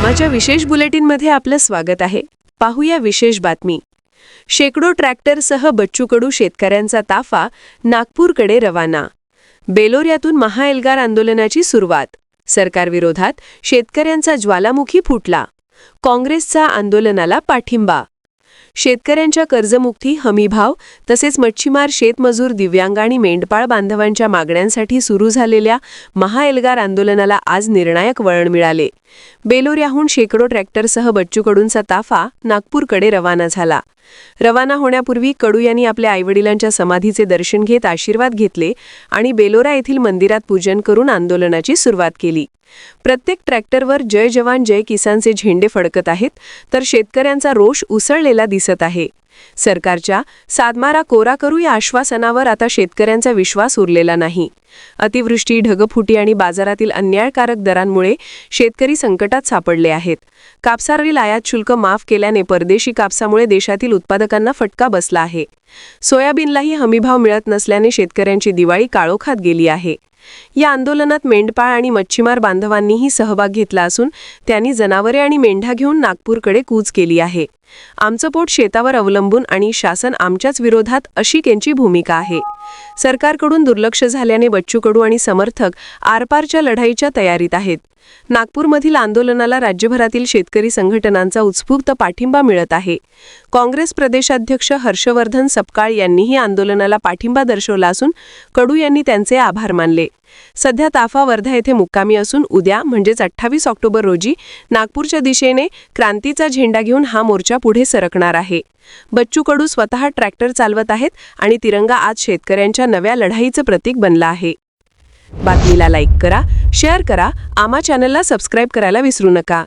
कामाच्या विशेष बुलेटिनमध्ये आपलं स्वागत आहे. पाहूया विशेष बातमी. शेकडो ट्रॅक्टरसह बच्चू कडू शेतकऱ्यांचा ताफा नागपूरकडे रवाना. बेलोऱ्यातून महाएल्गार आंदोलनाची सुरुवात. सरकारविरोधात शेतकऱ्यांचा ज्वालामुखी फुटला. काँग्रेसचा आंदोलनाला पाठिंबा. शेतकऱ्यांच्या कर्जमुक्ती हमीभाव तसेच मच्छीमार शेतमजूर दिव्यांग आणि मेंढपाळ बांधवांच्या मागण्यांसाठी सुरू झालेल्या महाएल्गार आंदोलनाला आज निर्णायक वळण मिळाले. बेलोऱ्याहून शेकडो ट्रॅक्टरसह बच्चूकडूनचा ताफा नागपूरकडे रवाना झाला. रवाना होण्यापूर्वी कडू यांनी आपल्या आईवडिलांच्या समाधीचे दर्शन घेत आशीर्वाद घेतले आणि बेलोरा येथील मंदिरात पूजन करून आंदोलनाची सुरुवात केली. प्रत्येक ट्रॅक्टरवर जय जवान जय किसानचे झेंडे फडकत आहेत तर शेतकऱ्यांचा रोष उसळलेला दिसत आहे. सरकारच्या सातमारा कोरा करू या आश्वासनावर आता शेतकऱ्यांचा विश्वास उरलेला नाही. अतिवृष्टी ढगफुटी आणि बाजारातील अन्यायकारक दरांमुळे शेतकरी संकटात सापडले आहेत. कापसावरील आयात शुल्क माफ केल्याने परदेशी कापसामुळे देशातील उत्पादकांना फटका बसला आहे. सोयाबीनलाही हमीभाव मिळत नसल्याने शेतकऱ्यांची दिवाळी काळोखात गेली आहे. या आंदोलनात मेंढपाळ आणि मच्छीमार बांधवांनीही सहभाग घेतला असून त्यांनी जनावरे आणि मेंढा घेऊन नागपूरकडे कूच केली आहे. आमचं पोट शेतावर अवलंबून आणि शासन आमच्याच विरोधात अशी त्यांची भूमिका आहे. सरकारकडून दुर्लक्ष झाल्याने बच्चू कडू आणि समर्थक आरपारच्या लढाईच्या तयारीत आहेत. नागपूरमधील आंदोलनाला राज्यभरातील शेतकरी संघटनांचा उत्स्फूर्त पाठिंबा मिळत आहे. काँग्रेस प्रदेशाध्यक्ष हर्षवर्धन सपकाळ यांनीही आंदोलनाला पाठिंबा दर्शवला असून कडू यांनी त्यांचे आभार मानले. सध्या ताफा वर्धा येथे मुक्कामी असून उद्या म्हणजेच अठ्ठावीस ऑक्टोबर रोजी नागपूरच्या दिशेने क्रांतीचा झेंडा घेऊन हा मोर्चा पुढे सरकणार आहे. बच्चू कडू स्वतः ट्रॅक्टर चालवत आहेत आणि तिरंगा आज शेतकऱ्यांच्या नव्या लढाईचं प्रतीक बनला आहे. बातमीला लाईक करा शेअर करा आमा चॅनलला सबस्क्राईब करायला विसरू नका.